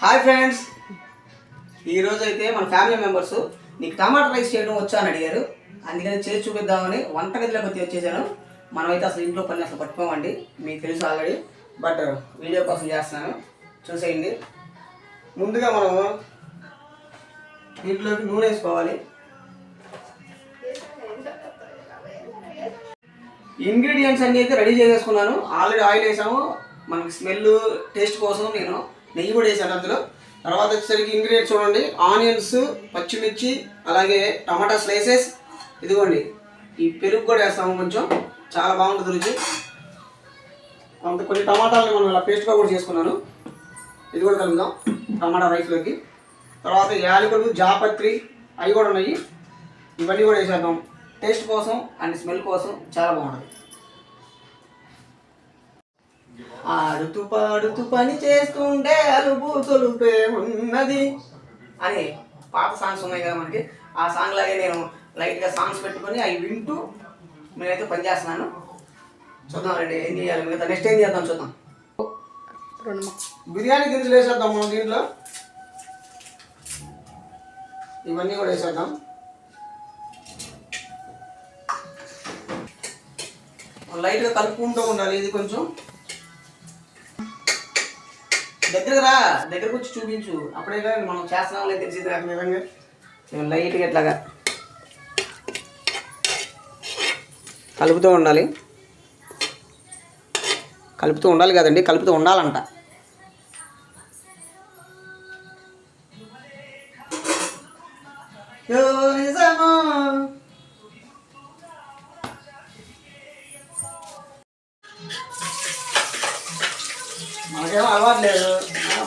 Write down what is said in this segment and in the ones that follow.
Hi friends. ఈరోజు అయితే మన ఫ్యామిలీ మెంబర్స్ నీకు టమాటా రైస్ చేయడం వచ్చా అని అడిగారు. అందుకని చేసి చూపిద్దామని వంటగదిలోకి వచ్చి వచ్చేసాను. మనమైతే అసలు ఇంట్లో పని అసలు పట్టుకోమండి. మీకు తెలుసు ఆల్రెడీ బట్ uh, వీడియో కోసం చేస్తున్నాను. చూసేయండి. ముందుగా మనం దీంట్లోకి నూనె వేసుకోవాలి. ఇంగ్రీడియంట్స్ అన్ని అయితే రెడీ చేసేసుకున్నాను. ఆల్రెడీ ఆయిల్ వేసాము. మనకి స్మెల్ టేస్ట్ కోసం నేను నెయ్యి కూడా వేసాను అందులో. తర్వాత వచ్చేసరికి ఇంగ్రీడియంట్స్ చూడండి. ఆనియన్స్ పచ్చిమిర్చి అలాగే టమాటా స్లైసెస్. ఇదిగోండి. ఈ పెరుగు కూడా వేస్తాము కొంచెం. చాలా బాగుంటుంది రుచి. అంత కొన్ని టమాటాలని మనం ఇలా పేస్ట్గా కూడా చేసుకున్నాను. ఇది కూడా కలుగుదాం టమాటా రైస్లోకి తర్వాత యాలకులు జాపత్రి అవి కూడా ఉన్నాయి. ఇవన్నీ కూడా వేసేద్దాం. టేస్ట్ కోసం అండ్ స్మెల్ కోసం చాలా బాగుంటుంది. ఆడుతూ పాడుతూ పని చేస్తుంటే అలుపు తొలుపే ఉన్నది. అని పాత సాంగ్స్ ఉన్నాయి కదా మనకి. ఆ సాంగ్ లాగే నేను లైట్గా సాంగ్స్ పెట్టుకొని అవి వింటూ నేనైతే పని చేస్తున్నాను. చూద్దాం రండి ఏం చేయాలి మిగతా? నెక్స్ట్ ఏం చేద్దాం చూద్దాం. బిర్యానీ గింజలు వేసేద్దాం మనం దీంట్లో. ఇవన్నీ కూడా వేసేద్దాం. లైట్గా కలుపుకుంటూ ఉండాలి ఇది కొంచెం. దగ్గరకు రా దగ్గరకు వచ్చి చూపించు. అప్పుడే కదా మనం చేస్తున్నాం లేదు తెలిసింది నాకు నిజంగా. లైట్గా ఇట్లాగా కలుపుతూ ఉండాలి. కలుపుతూ ఉండాలి కదండి కలుపుతూ ఉండాలంట. యో నిజమా? మనకేమో అలవాటు లేదు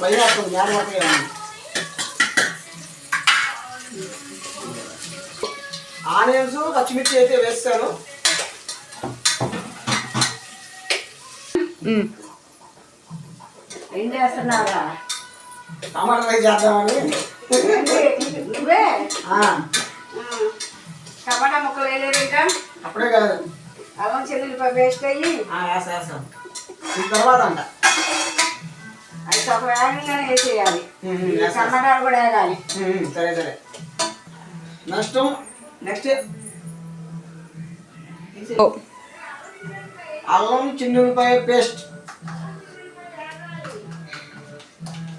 భయం వస్తుంది జ్ఞానం పట్టేమో ఆనియన్స్ పచ్చిమిర్చి అయితే వేస్తాను. ఏం చేస్తున్నావురా? టమాటా రైస్ చేద్దామని. నువ్వే? టమాటా ముక్కలు వేయలేదు ఇంకా? అప్పుడే కాదు. అల్లం చెల్లుల్లిపాయ పేస్ట్ అయ్యి. ఆ, వేస్తా తర్వాత అంట. అది ఒక వేగంగానే వేసేయాలి. టమాటాలు కూడా ఉమ్, సరే సరే. నెక్స్ట్ నెక్స్ట్ అల్లం చిన్నులపాయ పేస్ట్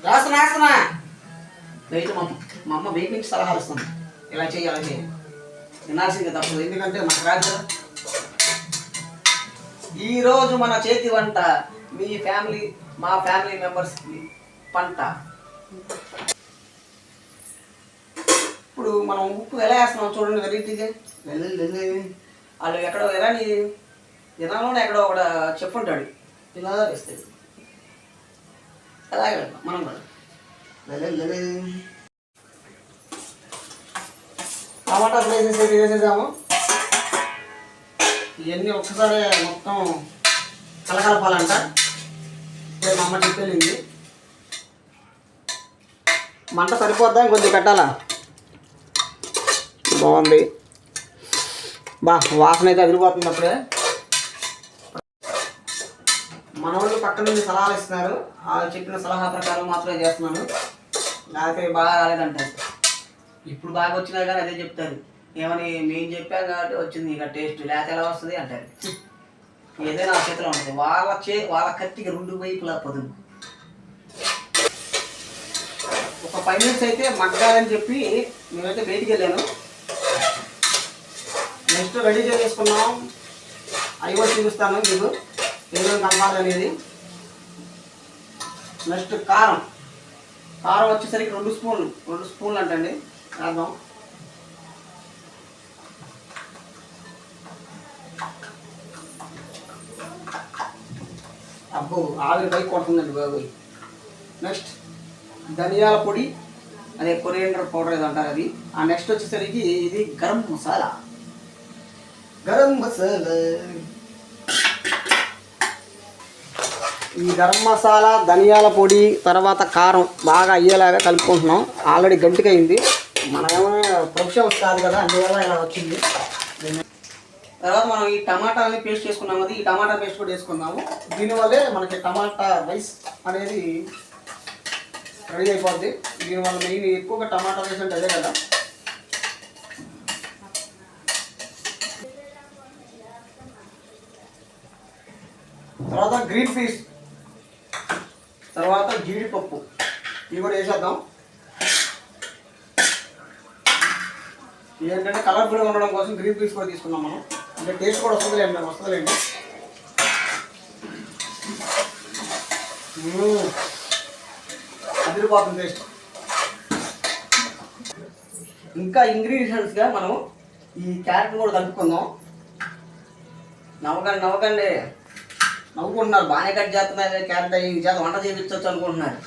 రాస్తున్నా రాస్తున్నా. బయట మా మా అమ్మ బయట నుంచి సలహాలు ఇస్తుంది. ఇలా చేయి అలా చేయి వినాల్సిందే తప్పదు ఎందుకంటే మనకు రాదు ఈరోజు మన చేతి వంట మీ ఫ్యామిలీ మా ఫ్యామిలీ మెంబర్స్కి పంట. ఇప్పుడు మనం ఉప్పు ఎలా వేస్తున్నాం చూడండి వెరైటీగా వెళ్ళలేదు వాళ్ళు ఎక్కడో ఎలాని ఇరాన్లోనే ఎక్కడో ఒక చెప్పుంటాడు ఇలా వేస్తాడు. అలాగే మనం కూడా. టమాటా ప్లేసెస్ అయితే వేసేసాము ఇవన్నీ ఒక్కసారి మొత్తం కలకలపాలంట. ఇప్పుడే మా అమ్మ చెప్పేది. మంట సరిపోద్దా? కొంచెం పెట్టాలా? బాగుంది. బా వాసన అయితే అదిరిపోతుంది అప్పుడే. మన వాళ్ళు పక్క నుండి సలహాలు ఇస్తున్నారు. వాళ్ళు చెప్పిన సలహా ప్రకారం మాత్రమే చేస్తున్నాను. లేకపోతే బాగా రాలేదంటారు. ఇప్పుడు బాగా వచ్చినా కానీ అదే చెప్తారు. ఏమని మేము చెప్పాం కాబట్టి వచ్చింది ఇక టేస్ట్ లేకపోతే ఎలా వస్తుంది అంటారు. ఏదైనా చేతిలో ఉంటుంది వాళ్ళ చే వాళ్ళ కత్తికి రెండు వైపులా పదును ఒక ఫైవ్ మినిట్స్ అయితే మగ్గాలని చెప్పి మేమైతే బయటికి వెళ్ళాను. నెక్స్ట్ రెడీ చేసుకున్నాం. అవి కూడా చూపిస్తాను మీకు. ఏమేమి కలపాలి అనేది. నెక్స్ట్ కారం. కారం వచ్చేసరికి రెండు స్పూన్లు. రెండు స్పూన్లు అంటండి. వేద్దాం అబ్బో ఆవిరి పైకి కొడుతుందండి బాబోయ్. నెక్స్ట్ ధనియాల పొడి అదే కొరియండర్ పౌడర్ ఏదో అంటారు అది? ఆ నెక్స్ట్ వచ్చేసరికి ఇది గరం మసాలా. గరం మసాలా. ఈ గరం మసాలా ధనియాల పొడి తర్వాత కారం బాగా అయ్యేలాగా కలుపుకుంటున్నాం. ఆల్రెడీ గంటికైంది మనమేమో ప్రొఫెషనల్స్ కాదు కదా అందువల్ల ఇలా వచ్చింది. తర్వాత మనం ఈ టమాటాలని పేస్ట్ చేసుకున్నాం అది ఈ టమాటా పేస్ట్ కూడా వేసుకున్నాము దీనివల్లే మనకి టమాటా రైస్ అనేది రెడీ అయిపోద్ది. దీనివల్ల మెయిన్ ఎక్కువగా టమాటా రైస్ అంటే అదే కదా. తర్వాత గ్రీన్ పీస్ తర్వాత జీడిపప్పు. ఇవి కూడా వేసేద్దాం. ఏంటంటే కలర్ఫుల్గా ఉండడం కోసం గ్రీన్ పీస్ కూడా తీసుకున్నాం మనం. అంటే టేస్ట్ కూడా వస్తుంది లేండి వస్తుందిలేండి. అదిరిపోతుంది టేస్ట్. ఇంకా ఇంగ్రీడియంట్స్గా మనం ఈ క్యారెట్ కూడా కలుపుకుందాం. నవ్వకండి నవ్వకండి. నవ్వుకుంటున్నారు బాగానే కట్ చేస్తున్నారు క్యారెట్ ఈ చేత వంట చేయించవచ్చు అనుకుంటున్నారు.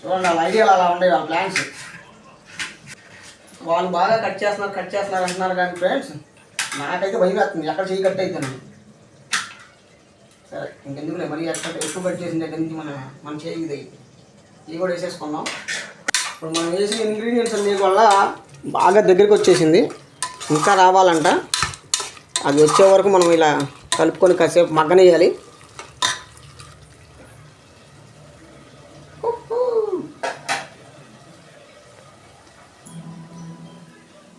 చూడండి వాళ్ళ ఐడియాలు అలా ఉండేవి వాళ్ళ ప్లాన్స్. వాళ్ళు బాగా కట్ చేస్తున్నారు కట్ చేస్తున్నారు అంటున్నారు కానీ ఫ్రెండ్స్ నాకైతే భయం వేస్తుంది. ఎక్కడ చేయి కట్ అవుతుంది సరే ఇంకెందుకులే మరీ ఎక్కడ ఎక్కువ కట్ చేసిన దగ్గర నుంచి మన మన చేయి ఇది. ఇవి కూడా వేసేసుకుందాం. ఇప్పుడు మనం వేసిన ఇంగ్రీడియంట్స్ అన్ని వల్ల బాగా దగ్గరికి వచ్చేసింది. ఇంకా రావాలంట. అది వచ్చే వరకు మనం ఇలా కలుపుకొని కాసేపు మగ్గనేయాలి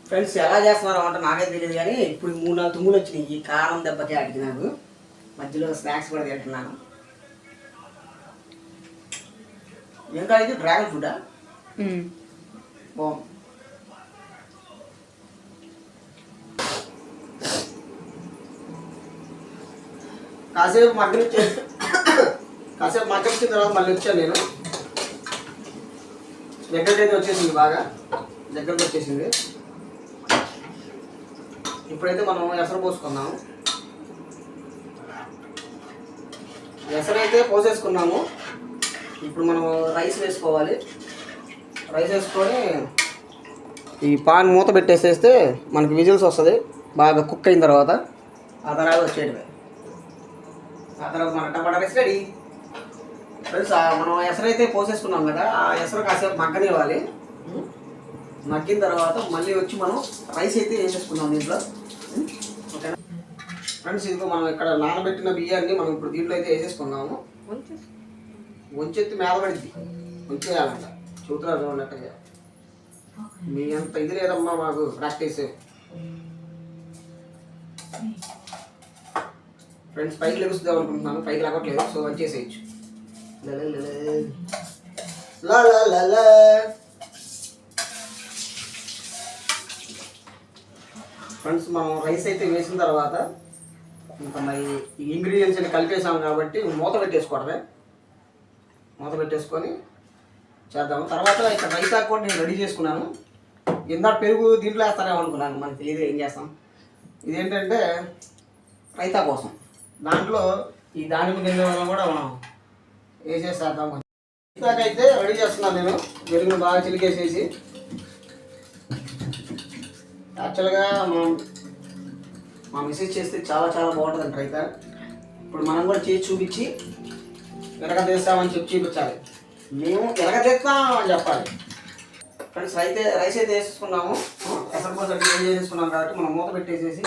ఫ్రెండ్స్ ఎలా చేస్తున్నారో అంటే నాకైతే తెలియదు కానీ ఇప్పుడు మూడు నాలుగు తుమ్ములు వచ్చినాయి. ఈ కారం దెబ్బకి ఆడికి నాకు మధ్యలో స్నాక్స్ కూడా తింటున్నాను. ఇంకా ఇది డ్రాగన్ బాగుంది. కాసేపు మగ్గనిచ్చే కాసేపు మగ్గనిచ్చిన తర్వాత మళ్ళీ వచ్చాను నేను. దగ్గరికి అయితే వచ్చేసింది బాగా. దగ్గరకు వచ్చేసింది. ఇప్పుడైతే మనం ఎసరు పోసుకున్నాము ఎసరైతే పోసేసుకున్నాము. ఇప్పుడు మనం రైస్ వేసుకోవాలి. రైస్ వేసుకొని ఈ పాన్ మూత పెట్టేసేస్తే మనకి విజిల్స్ వస్తుంది. బాగా కుక్ అయిన తర్వాత ఆ తర్వాత వచ్చేయడమే ఆ తర్వాత మన టమాటా రైస్ రెడీ. ఫ్రెండ్స్ మనం ఎసరైతే పోసేసుకున్నాం కదా ఆ ఎసరు కాసేపు మగ్గనివ్వాలి. మగ్గిన తర్వాత మళ్ళీ వచ్చి మనం రైస్ అయితే వేసేసుకున్నాం దీంట్లో. ఫ్రెండ్స్ ఇదిగో మనం ఇక్కడ నానబెట్టిన బియ్యాన్ని మనం ఇప్పుడు దీంట్లో అయితే వేసేసుకున్నాము. వంచెత్తి మీద పడింది. వంచేయాలంట. చూతున్నారు చూడండి అక్కడ మీ అంత ఇది లేదమ్మా మాకు ప్రాక్టీస్. ఫ్రెండ్స్ పైకి లెగుస్తాం అనుకుంటున్నాను. పైకి లాగట్లేదు సో వచ్చేసేయచ్చు లా లా లా. ఫ్రెండ్స్ మనం రైస్ అయితే వేసిన తర్వాత ఇంకా మరి ఈ ఇంగ్రీడియంట్స్ అన్ని కలిపేసాం కాబట్టి మూత పెట్టేసుకోవడమే. మూత పెట్టేసుకొని చేద్దాము. తర్వాత ఇక్కడ రైస్ కూడా నేను రెడీ చేసుకున్నాను. ఇందాక పెరుగు దీంట్లో వేస్తానేమో అనుకున్నాను మనకు తెలియదు ఏం చేస్తాం. ఇదేంటంటే రైతా కోసం. దాంట్లో ఈ దానిమ్మ గింజలను కూడా మనం వేసేసేద్దాం. రైతాకైతే రెడీ చేస్తున్నాను నేను. పెరుగును బాగా చిలికేసేసి యాక్చువల్గా మనం మా మెసేజ్ చేస్తే చాలా చాలా బాగుంటుంది రైతా. ఇప్పుడు మనం కూడా చేసి చూపించి ఎరగ తీస్తామని చెప్పి చూపించాలి. మేము ఎరగ తీస్తాం అని చెప్పాలి. ఫ్రెండ్స్ అయితే రైస్ అయితే వేసేసుకున్నాము. ఎసరు కోసం ఏం చేసేసుకున్నాం కాబట్టి మనం మూత పెట్టేసేసి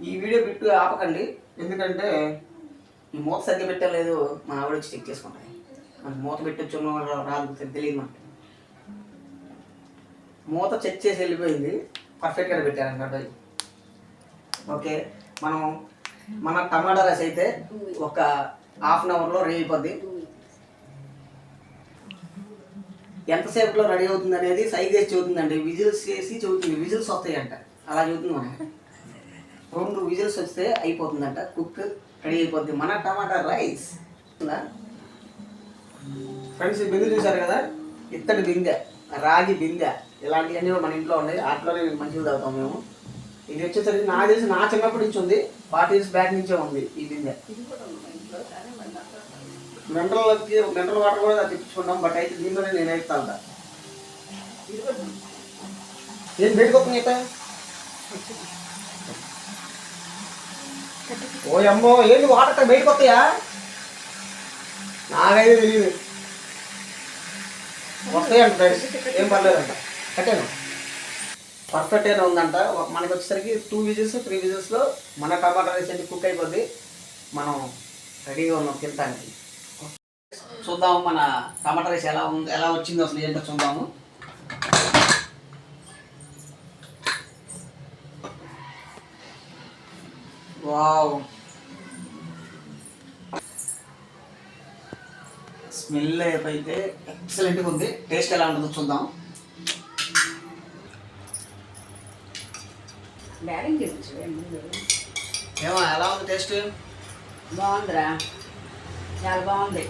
ఈ వీడియో బిట్టు ఆపకండి. ఎందుకంటే ఈ మూత సరిగ్గా పెట్టలేదు. మా ఆవిడ వచ్చి చెక్ చేసుకుంటాయి. మనకి మూత పెట్టొచ్చు రాదు తెలియదు మనకి. మూత చెక్ చేసి వెళ్ళిపోయింది. పర్ఫెక్ట్గా పెట్టారనమాట ఓకే మనం మన టమాటా రైస్ అయితే ఒక హాఫ్ అన్ అవర్లో రెడీ అయిపోద్ది. ఎంతసేపులో రెడీ అవుతుంది అనేది సైజ్ వేసి చూతుందండి విజిల్స్ చేసి చూతుంది విజిల్స్ వస్తాయంట. అలా చూస్తుంది మనం. రెండు విజిల్స్ వస్తే అయిపోతుందంట. కుక్ రెడీ అయిపోద్ది. మన టమాటా రైస్. ఫ్రెండ్స్ బిందె చూసారు కదా? ఇత్తడి బిందె రాగి బిందె. ఇలాంటివన్నీ మన ఇంట్లో ఉన్నాయి. వాటిలోనే మంచిగా తాగుతాం మేము. ఇది వచ్చేసరికి నాకు తెలిసి నా చిన్నప్పటి నుంచి ఉంది. ఫార్టీ ఇయర్స్ బ్యాక్ నుంచే ఉంది ఈ బిందె. మినరల్ మినరల్ వాటర్ కూడా తెప్పించుకున్నాం బట్ అయితే దీంట్లోనే నేను వేస్తాను ఏం పెట్టుకోకుండా అయితే ఓ అమ్మో ఏంటి వాటర్ బయటకు వస్తాయా నాకైతే తెలియదు వస్తాయంట ఏం పర్లేదంట. కట్టాను పర్ఫెక్ట్ అయినా ఉందంట. మనకి వచ్చేసరికి టూ విజిల్స్ త్రీ విజిల్స్లో మన టమాటా రైస్ అనేది కుక్ అయిపోద్ది. మనం రెడీగా ఉన్నాం తింటానికి చూద్దాము మన టమాటా రైస్ ఎలా ఉంది ఎలా వచ్చిందో అసలు ఏంటో చూద్దాము. వావ్ స్మెల్ అయితే ఎక్సలెంట్గా ఉంది. టేస్ట్ ఎలా ఉంటుందో చూద్దాం. ముందు ఏమో ఎలా ఉంది టేస్ట్? బాగుందిరా. చాలా బాగుంది.